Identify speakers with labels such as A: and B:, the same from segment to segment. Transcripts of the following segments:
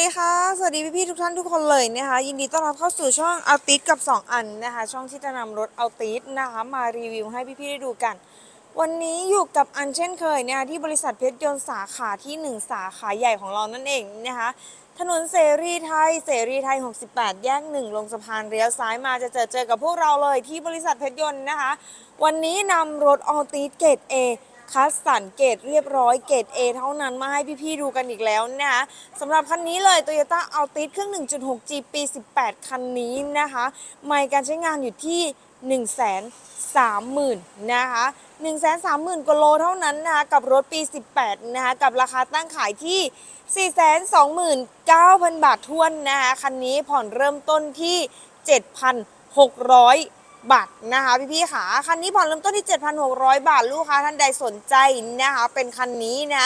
A: ดีค่ะ สวัสดีพี่ๆทุกท่านทุกคนเลยนะคะ ยินดีต้อนรับเข้าสู่ช่องเอาติสกับ 2 อันนะคะ ช่องที่จะนำรถเอาติสนะคะมารีวิวให้พี่ๆได้ดูกัน วันนี้อยู่กับอันเช่นเคยนะคะที่บริษัทเพชรยนต์สาขาที่ 1 สาขาใหญ่ของเรานั่นเองนะคะ ถนนเสรีไทยเสรีไทย 68 แยก 1 ลงสะพานเลี้ยวซ้ายมาจะเจอเจอกับพวกเราเลยที่บริษัทเพชรยนต์นะคะ วันนี้นำรถออติสเกรด A คัสสันเกรดเรียบร้อยเกรด A เท่านั้นมาให้พี่ๆดูกันอีกแล้วนะคะสำหรับคันนี้เลย Toyota Altis เครื่อง 1.6G ปี 18 คันนี้นะคะไม่การใช้งานอยู่ที่ 1 3 0 0 0 0นะคะ1 3 0 0 0 0กว่าโลเท่านั้นนะคะกับรถปี 18 นะคะกับราคาตั้งขายที่ 429,000 บาททวนนะคะคันนี้ผ่อนเริ่มต้นที่ 7,600 บาทนะคะพี่ๆขาคันนี้ผ่อนเริ่มต้นที่ 7,600 บาทลูกค้าท่านใดสนใจนะคะเป็นคันนี้นะ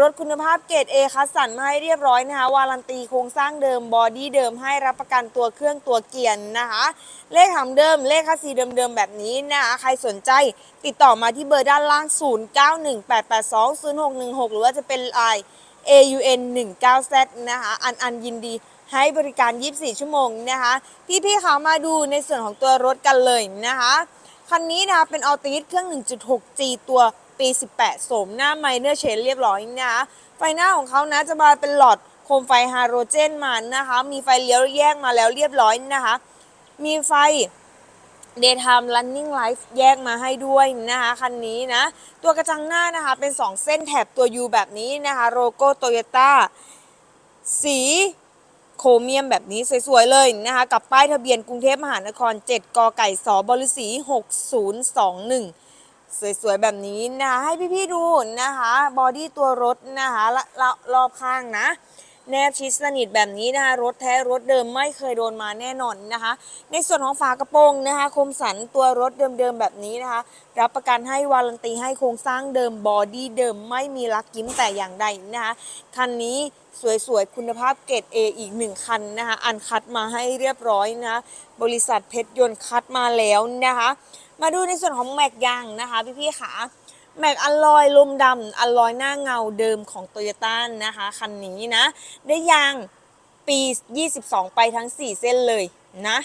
A: รถคุณภาพเกรด A คัสสันมาให้เรียบร้อยนะคะวารันตีโครงสร้างเดิมบอดี้เดิมให้รับประกันตัวเครื่องตัวเกียร์นะคะเลขหำเดิมเลขคัสซีเดิมๆแบบนี้นะคะใครสนใจติดต่อมาที่เบอร์ด้านล่าง 0918820616 หรือว่าจะเป็นไลน์ AUN 19 Z นะคะอันอันยินดี ให้บริการ 24 ชั่วโมงนะคะ พี่ๆคะมาดูในส่วนของตัวรถกันเลยนะคะ คันนี้นะคะเป็นออติสเครื่อง 1.6G ตัวปี 18 โสมหน้าไมเนอร์เชนเรียบร้อยนะคะ ไฟหน้าของเขานะจะมาเป็นหลอดโคมไฟฮาโลเจนมานะคะ มีไฟเลี้ยวแยกมาแล้วเรียบร้อยนะคะ มีไฟ Daytime Running Light แยกมาให้ด้วยนะคะคันนี้นะ ตัวกระจังหน้านะคะเป็น 2 เส้นแถบตัว U แบบนี้นะคะโลโก้โตโยต้าสี โครเมียมแบบนี้สวยๆเลยนะคะ กับป้ายทะเบียนกรุงเทพมหานคร 7 กไก่สบริสี6021 สวยๆแบบนี้นะคะให้พี่ๆดูนะคะ บอดี้ตัวรถนะคะละละรอบข้างนะ แนบชิดสนิทแบบนี้นะคะ รถแท้รถเดิมไม่เคยโดนมาแน่นอนนะคะ ในส่วนของฝากระโปรงนะคะ คมสันตัวรถเดิมๆแบบนี้นะคะ รับประกันให้วารันตีให้โครงสร้างเดิมบอดี้เดิมไม่มีลักยิ้มแต่อย่างใดนะคะคันนี้สวยๆ คุณภาพเกรด A อีกหนึ่งคันนะคะ อันคัดมาให้เรียบร้อยนะคะบริษัทเพชรยนต์คัดมาแล้วนะคะ มาดูในส่วนของแม็กยางนะคะพี่ๆขา แม็กอลลอยลมดำอลลอยหน้าเงาเดิมของโตโยต้านะคะคันนี้นะ ได้ยางปี 22 ไปทั้ง 4 เส้นเลยนะ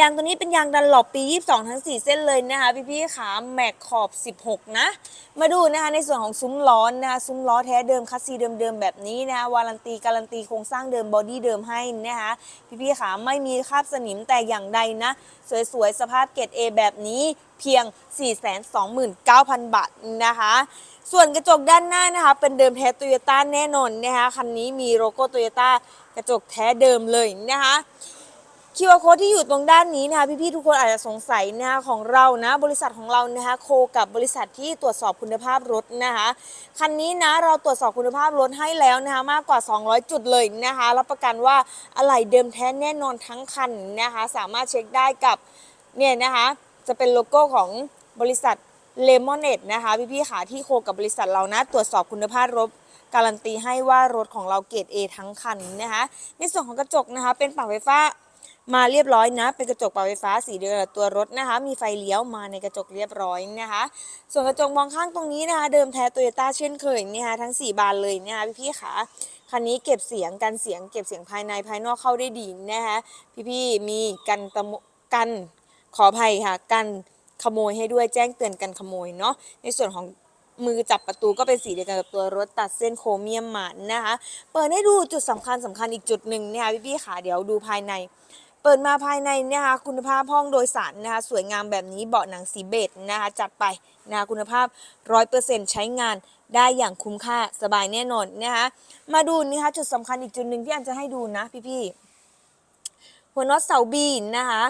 A: ยางตัวนี้เป็นยางดันหลบปี 22 ทั้ง 4 เส้นเลยนะคะ พี่ๆขาแม็กขอบ 16 นะ มาดูนะคะในส่วนของซุ้มล้อนะคะซุ้มล้อแท้เดิมคัสซีเดิมๆแบบนี้นะคะวารันตีการันตีโครงสร้างเดิมบอดี้เดิมให้นะคะพี่ๆขาไม่มีคราบสนิมแต่อย่างใดนะ สวยๆ สภาพเกรด A แบบนี้เพียง 429,000 บาทนะคะส่วนกระจกด้านหน้านะคะ เป็นเดิมแท้โตโยต้าแน่นอนนะคะคันนี้มีโลโก้โตโยต้ากระจกแท้เดิมเลยนะคะ คิวอาโค้ดที่อยู่ตรงด้านนี้นะคะพี่ๆทุกคนอาจจะสงสัยนะคะของเรานะบริษัทของเรานะคะโคกับบริษัทที่ตรวจสอบคุณภาพรถนะคะคันนี้นะเราตรวจสอบคุณภาพรถให้แล้วนะคะมากกว่า 200 จุดเลยนะคะรับประกันว่าอะไหล่เดิมแท้แน่นอนทั้งคันนะคะสามารถเช็คได้กับเนี่ยนะคะจะเป็นโลโก้ของบริษัทเลมอนเ d นะคะพี่ๆขาที่โคกับบริษัทเรานะตรวจสอบคุณภาพรถการันตีให้ว่ารถของเราเกรด A ทั้งคันนะคะในส่วนของกระจกนะคะเป็นปรับไฟฟ้า มาเรียบร้อยนะ เป็นกระจกปรับไฟฟ้าสีเดียวกับตัวรถนะคะ มีไฟเลี้ยวมาในกระจกเรียบร้อยนะคะ ส่วนกระจกมองข้างตรงนี้นะคะ เดิมแท้โตโยต้าเช่นเคยนะคะทั้ง 4 บานเลยนะคะพี่ๆขาคันนี้เก็บเสียงกันเสียง เก็บเสียงภายในภายนอกเข้าได้ดีนะคะพี่ๆมีกันตะกันขออภัยค่ะ กันขโมยให้ด้วยแจ้งเตือนกันขโมยเนาะในส่วนของมือจับประตูก็เป็นสีเดียวกันกับตัวรถตัดเส้นโครเมียมมานะคะ เปิดให้ดูจุดสำคัญสำคัญอีกจุดหนึ่งเนะคะพี่ๆขาเดี๋ยวดูภายใน เปิดมาภายในนะคะคุณภาพห้องโดยสารนะคะสวยงามแบบนี้เบาะหนังสีเบจนะคะจัดไปนะคะคุณภาพ 100%ใช้งานได้อย่างคุ้มค่าสบายแน่นอนนะคะมาดูนะคะจุดสำคัญอีกจุดหนึ่งที่อันจะให้ดูนะพี่ๆหัวน็อตเสาบีนนะคะ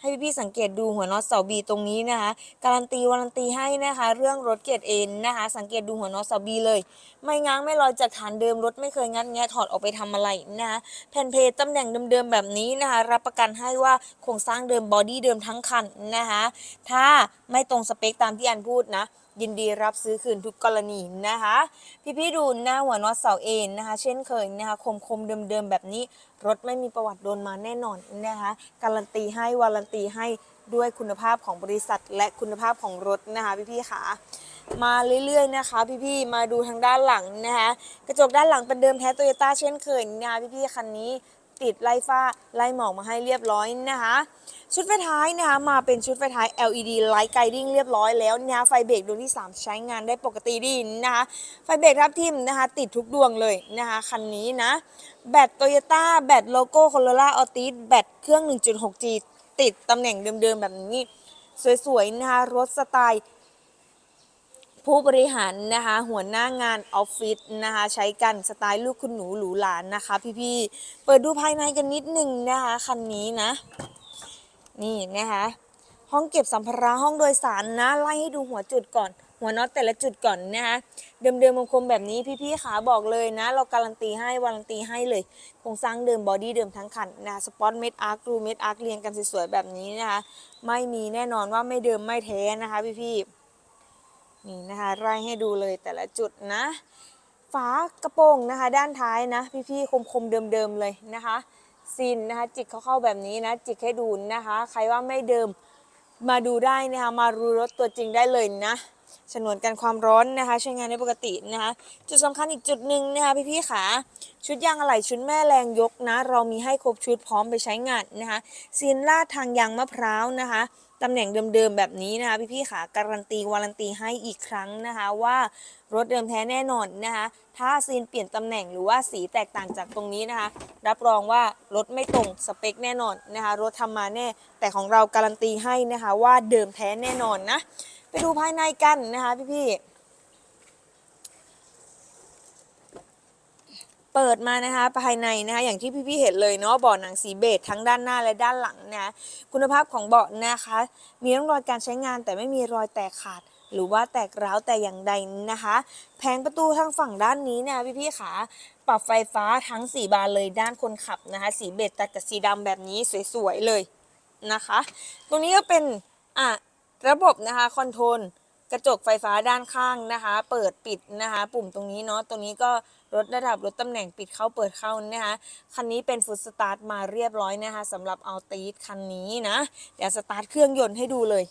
A: ให้พี่ๆสังเกตดูหัวน็อตเสาบีตรงนี้นะคะ การันตีวารันตีให้นะคะ เรื่องรถเกรดเอ็นนะคะ สังเกตดูหัวน็อตเสาบีเลย ไม่ง้างไม่ลอยจากฐานเดิมรถไม่เคยงัดแงะถอดออกไปทำอะไรนะคะแผ่นเพจตำแหน่งเดิมๆแบบนี้นะคะ รับประกันให้ว่าโครงสร้างเดิมบอดี้เดิมทั้งคันนะคะ ถ้าไม่ตรงสเปคตามที่อันพูดนะ ยินดีรับซื้อคืนทุกกรณีนะคะ พี่ๆดูหน้าหัวน็อตเสาเอ็นนะคะ เช่นเคยนะคะคมคมเดิมๆแบบนี้ รถไม่มีประวัติโดนมาแน่นอนนะคะ การันตีให้วารันตีให้ด้วยคุณภาพของบริษัท และคุณภาพของรถนะคะพี่ๆค่ะมาเรื่อยๆนะคะ พี่ๆมาดูทางด้านหลังนะคะ กระจกด้านหลังเป็นเดิมแท้โตโยต้าเช่นเคยนะคะพี่ๆคันนี้ ติดไล่ฟ้าไล่หมอกมาให้เรียบร้อยนะคะ ชุดไฟท้ายนะคะมาเป็นชุดไฟท้าย LED Light Guiding เรียบร้อยแล้วนะคะไฟเบรกดวงที่ 3 ใช้งานได้ปกติดีนะคะไฟเบรกทับทิมนะคะติดทุกดวงเลยนะคะคันนี้นะแบตโตโยต้าแบตโลโก้โคโรล่าออติสแบตเครื่อง 1.6G ติดตำแหน่งเดิมๆแบบนี้ สวยๆนะคะรถสไตล์ ผู้บริหารนะคะหัวหน้างานออฟฟิศนะคะใช้กันสไตล์ลูกคุณหนูหรูหรานนะคะ พี่ๆเปิดดูภายในกันนิดหนึ่งนะคะคันนี้นะ นี่นะคะห้องเก็บสัมภาระห้องโดยสารนะไล่ให้ดูหัวจุดก่อน หัวน็อตแต่ละจุดก่อนนะคะเดิมๆคมแบบนี้พี่ๆขาบอกเลยนะ เราการันตีให้วารันตีให้เลยโครงสร้างเดิมบอดี้เดิมทั้งคันนะสปอตเม็ดอาร์ครูเม็ดอาร์คเรียงกันสวยๆแบบนี้นะคะไม่มีแน่นอนว่าไม่เดิมไม่แท้นะคะพี่ๆ นี่นะคะไล่ให้ดูเลยแต่ละจุดนะ ฝากระโปรงนะคะ ด้านท้ายนะ พี่ๆคมๆเดิมๆเลยนะคะซีนนะคะจิกเข้าๆแบบนี้นะ จิกให้ดูนะคะ ใครว่าไม่เดิมมาดูได้นะคะมารู้รถตัวจริงได้เลยนะฉนวนกันความร้อนนะคะ ใช้งานได้ปกตินะคะ จุดสำคัญอีกจุดหนึ่งนะคะพี่ๆขาชุดยางอะไหล่ชุดแม่แรงยกนะ เรามีให้ครบชุดพร้อมไปใช้งานนะคะซีนลาดทางยางมะพร้าวนะคะ ตำแหน่งเดิมๆแบบนี้นะคะพี่ๆค่ะการันตีวารันตีให้อีกครั้งนะคะว่ารถเดิมแท้แน่นอนนะคะถ้าซีนเปลี่ยนตำแหน่งหรือว่าสีแตกต่างจากตรงนี้นะคะรับรองว่ารถไม่ตรงสเปคแน่นอนนะคะรถทำมาแน่ แต่ของเราการันตีให้นะคะว่าเดิมแท้แน่นอนนะไปดูภายในกันนะคะพี่ๆ เปิดมานะคะภายในนะคะอย่างที่พี่ๆเห็นเลยเนาะเบาะหนังสีเบจทั้งด้านหน้าและด้านหลังนะคะคุณภาพของเบาะนะคะ มีร่องรอยการใช้งานแต่ไม่มีรอยแตกขาดหรือว่าแตกร้าวแต่อย่างใดนะคะ แผงประตูทางฝั่งด้านนี้เนี่ยพี่ๆขาปรับไฟฟ้าทั้ง 4 บานเลยด้านคนขับนะคะ สีเบจตัดกับสีดำแบบนี้สวยๆเลยนะคะ ตรงนี้ก็เป็นอะระบบนะคะคอนโทรล กระจกไฟฟ้าด้านข้างนะคะ เปิดปิดนะคะ ปุ่มตรงนี้เนาะตรงนี้ก็ลดระดับลดตำแหน่งปิดเข้าเปิดเข้านะคะคันนี้เป็นฟุตสตาร์ทมาเรียบร้อยนะคะสำหรับเอาตีสคันนี้นะเดี๋ยวสตาร์ทเครื่องยนต์ให้ดูเลย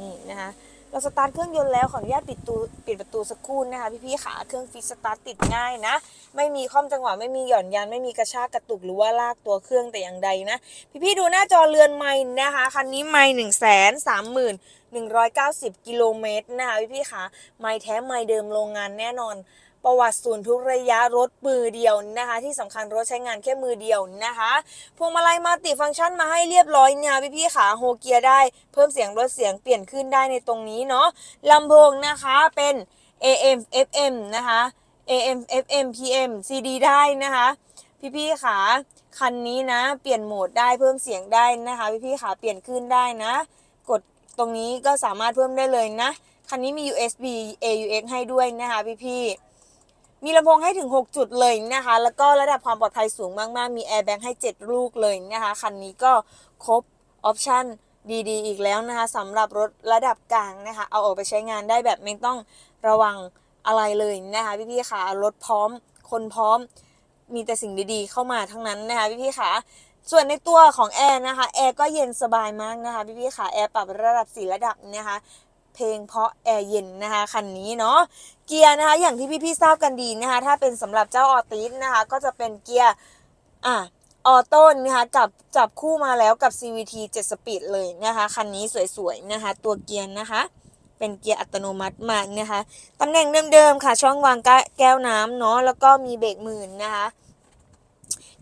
A: นี่นะคะ เราสตาร์ทเครื่องยนต์แล้วขออนุญาตปิดตูปิดประตูสักครู่นะคะพี่ๆขาเครื่องฟิตสตาร์ทติดง่ายนะ ไม่มีข้อมจังหวะไม่มีหย่อนยานไม่มีกระชากกระตุกหรือว่าลากตัวเครื่องแต่อย่างใดนะพี่ๆดูหน้าจอเรือนไม้นะคะคันนี้ไม้หนึ่งแสนสามหมื่นหนึ่งร้อยเก้าสิบกิโลเมตรนะคะพี่ๆขาไม้แท้ไม้เดิมโรงงานแน่นอน ประวัติศูนย์ทุกระยะรถมือเดียวนะคะ ที่สำคัญรถใช้งานแค่มือเดียวนะคะพวงมาลัยมัลติฟังก์ชันมาให้เรียบร้อยเนี่ยพี่ๆขาโฮเกียได้เพิ่มเสียงลดเสียงเปลี่ยนขึ้นได้ในตรงนี้เนาะลำโพงนะคะเป็น AM FM นะคะ AM FM PM CD ได้นะคะ พี่ๆขาคันนี้นะ เปลี่ยนโหมดได้เพิ่มเสียงได้นะคะ พี่ๆขาเปลี่ยนขึ้นได้นะ กดตรงนี้ก็สามารถเพิ่มได้เลยนะ คันนี้มี USB AUX ให้ด้วยนะคะพี่ๆ มีลำโพงให้ถึง 6 จุดเลยนะคะ แล้วก็ระดับความปลอดภัยสูงมากๆ มีแอร์แบ็กให้ 7 ลูกเลยนะคะ คันนี้ก็ครบออปชั่นดีๆ อีกแล้วนะคะสำหรับรถระดับกลางนะคะ เอาออกไปใช้งานได้แบบไม่ต้องระวังอะไรเลยนะคะ พี่ๆค่ะรถพร้อม คนพร้อม มีแต่สิ่งดีๆ เข้ามาทั้งนั้นนะคะพี่ๆค่ะส่วนในตัวของแอร์นะคะแอร์ก็เย็นสบายมากนะคะพี่ๆค่ะแอร์ปรับระดับสีระดับนะคะเพลงเพราะแอร์เย็นนะคะคันนี้เนาะ เกียร์นะคะอย่างที่พี่ๆทราบกันดีนะคะถ้าเป็นสำหรับเจ้าออติสนะคะก็จะเป็นเกียร์อะออโต้นะคะกับจับคู่มาแล้วกับ CVT 7 Speed เลยนะคะคันนี้สวยๆนะคะตัวเกียร์นะคะ เป็นเกียร์อัตโนมัติมานะคะตำแหน่งเดิมๆค่ะ ช่องวางแก้วน้ำเนาะแล้วก็มีเบรกมือนนะคะ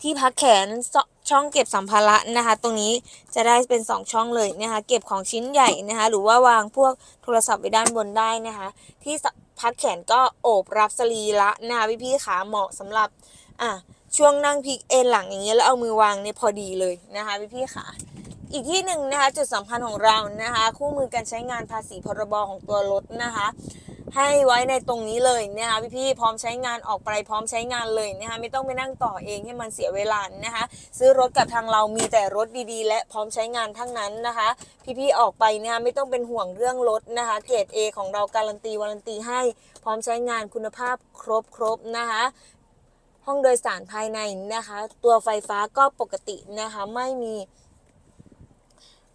A: ที่พักแขนชช่องเก็บสัมภาระนะคะ ตรงนี้จะได้เป็น 2 ช่องเลยนะคะ เก็บของชิ้นใหญ่นะคะ หรือว่าวางพวกโทรศัพท์ไว้ด้านบนได้นะคะ ที่ พักแขนก็โอบรับสรีละนะคะพี่ๆขาเหมาะสำหรับอะช่วงนั่งพลิกเอนหลังอย่างเงี้ยแล้วเอามือวางเนี่ยพอดีเลยนะคะพี่พี่ขาอีกที่หนึ่งนะคะจุดสำคัญของเรานะคะ คู่มือการใช้งานภาษีพรบของตัวรถนะคะ ให้ไว้ในตรงนี้เลยนะคะพี่ๆพร้อมใช้งานออกไปพร้อมใช้งานเลยนะคะไม่ต้องไปนั่งต่อเองให้มันเสียเวลานะคะซื้อรถกับทางเรามีแต่รถดีๆ และพร้อมใช้งานทั้งนั้นนะคะ พี่ๆออกไปนะคะไม่ต้องเป็นห่วงเรื่องรถนะคะ เกรด A ของเราการันตีวารันตีให้พร้อมใช้งานคุณภาพครบครบๆนะคะห้องโดยสารภายในนะคะ ตัวไฟฟ้าก็ปกตินะคะไม่มี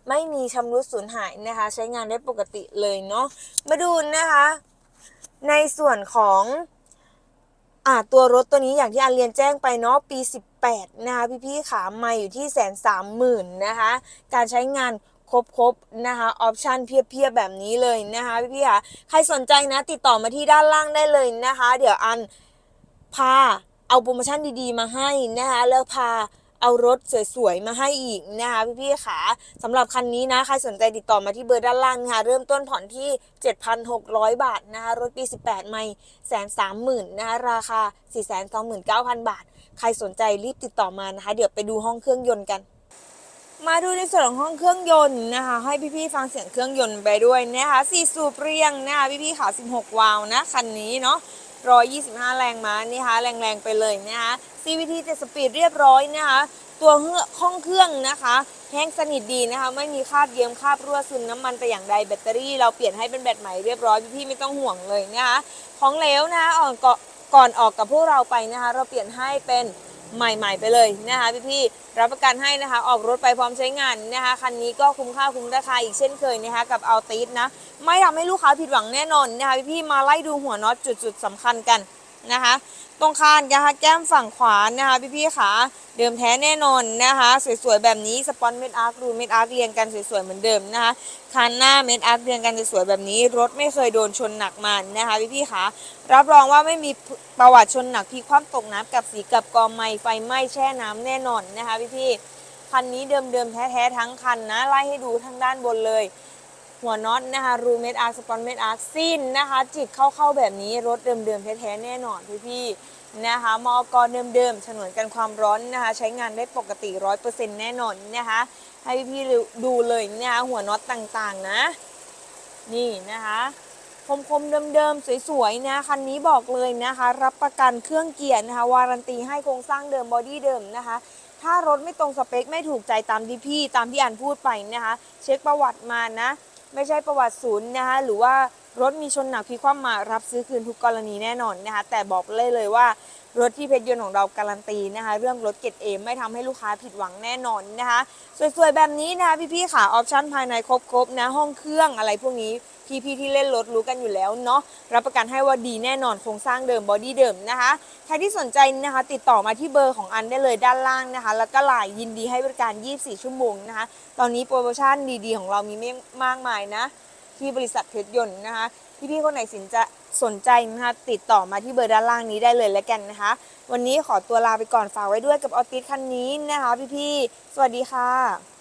A: ไม่มีชำรุดสูญหายนะคะ ใช้งานได้ปกติเลยเนาะมาดูนะคะ ในส่วนของอ่าตัวรถตัวนี้อย่างที่อันเรียนแจ้งไปเนาะปี 18 นะคะพี่ๆขามาอยู่ที่แสนสามหมื่นนะคะ การใช้งานครบๆนะคะออปชันเพียบๆแบบนี้เลยนะคะพี่ๆค่ะใครสนใจนะติดต่อมาที่ด้านล่างได้เลยนะคะ เดี๋ยวอันพาเอาโปรโมชั่นดีๆมาให้นะคะแล้วพา เอารถสวยๆ มาให้อีกนะคะพี่ๆขาสำหรับคันนี้นะใครสนใจติดต่อมาที่เบอร์ด้านล่างนะคะเริ่มต้นผ่อนที่ 7,600 บาทนะคะรถปี 18 ไม่แสนสามหมื่นนะคะราคา 429,000 บาท ใครสนใจรีบติดต่อมานะคะ เดี๋ยวไปดูห้องเครื่องยนต์กันมาดูในส่วนของห้องเครื่องยนต์นะคะ ให้พี่ๆฟังเสียงเครื่องยนต์ไปด้วยนะคะสี่สูบเรียงนะคะพี่ๆขา16 วาล์วนะคันนี้เนาะ 125 แรงม้านี่คะแรงๆไปเลยนะคะ CVT 7สปีดเรียบร้อยนะคะ ตัวเห้องเครื่องนะคะแห้งสนิทดีนะคะ ไม่มีคราบเยิ้มคราบรั่วซึมน้ำมันแต่อย่างใดแบตเตอรี่เราเปลี่ยนให้เป็นแบตใหม่เรียบร้อยพี่ๆไม่ต้องห่วงเลยนะคะ ของเหลวนะคะออกก่อนออกกับพวกเราไปนะคะ เราเปลี่ยนให้เป็น ใหม่ ๆ ไปเลยนะคะพี่ๆรับประกันให้นะคะ ออกรถไปพร้อมใช้งานนะคะคันนี้ก็คุ้มค่าคุ้มราคาอีกเช่นเคยนะคะกับเอาติสนะ ไม่ทำให้ลูกค้าผิดหวังแน่นอนนะคะพี่ๆมาไล่ดูหัวน็อตจุดๆสำคัญกัน นะคะ ตรงคานนะคะแก้มฝั่งขวานะคะพี่ๆขาเดิมแท้แน่นอนนะคะ สวยๆแบบนี้สปอนเม็ดอาร์ครูเม็ดอาร์คเรียงกันสวยๆเหมือนเดิมนะคะคานหน้าเม็ดอาร์คเรียงกันสวยๆแบบนี้ รถไม่เคยโดนชนหนักมานะคะพี่ๆขารับรองว่าไม่มีประวัติชนหนักพลิกคว่ำตกน้ำกับสีกับกอไม้ไฟไหม้แช่น้ำแน่นอนนะคะพี่ๆคันนี้เดิมๆแท้ๆทั้งคันนะไล่ให้ดูทางด้านบนเลย หัวน็อตนะคะรูเมดอาร์สปอนเมดอาร์สิ้นนะคะจิกเข้าๆแบบนี้รถเดิมๆแท้ๆแน่นอนพี่ๆนะคะมอกรเดิมๆฉนวนกันความร้อนนะคะใช้งานได้ปกติร้อยเปอร์เซ็นต์แน่นอนนะคะให้พี่ๆดูเลยนะคะหัวน็อตต่างๆนะ นี่นะคะคมๆเดิมๆสวยๆนะคันนี้บอกเลยนะคะ รับประกันเครื่องเกียร์นะคะวารันตีให้โครงสร้างเดิมบอดี้เดิมนะคะ ถ้ารถไม่ตรงสเปคไม่ถูกใจตามที่พี่ตามที่อันพูดไปนะคะ เช็คประวัติมานะ ไม่ใช่ประวัติศูนย์นะคะหรือว่ารถมีชนหนักพิความมารับซื้อคืนทุกกรณีแน่นอนนะคะแต่บอกเลยเลยว่ารถที่เพชรยนต์ของเราการันตีนะคะเรื่องรถเกรดเอไม่ทำให้ลูกค้าผิดหวังแน่นอนนะคะสวยๆแบบนี้นะคะพี่ๆค่ะออปชั่นภายในครบๆนะห้องเครื่องอะไรพวกนี้ พี่ๆที่เล่นรถรู้กันอยู่แล้วเนาะรับประกันให้ว่าดีแน่นอนโครงสร้างเดิมบอดี้เดิมนะคะใครที่สนใจนะคะ ติดต่อมาที่เบอร์ของอันได้เลยด้านล่างนะคะ แล้วก็ไลน์ยินดีให้บริการ 24 ชั่วโมงนะคะ ตอนนี้โปรโมชั่นดีๆ ของเรามีไม่มากมายนะ ที่บริษัทเพชรยนต์นะคะพี่ๆคนไหนสินจะสนใจนะคะติดต่อมาที่เบอร์ด้านล่างนี้ได้เลยแล้วกันนะคะ วันนี้ขอตัวลาไปก่อนฝากไว้ด้วยกับออติสคันนี้นะคะ พี่ๆสวัสดีค่ะ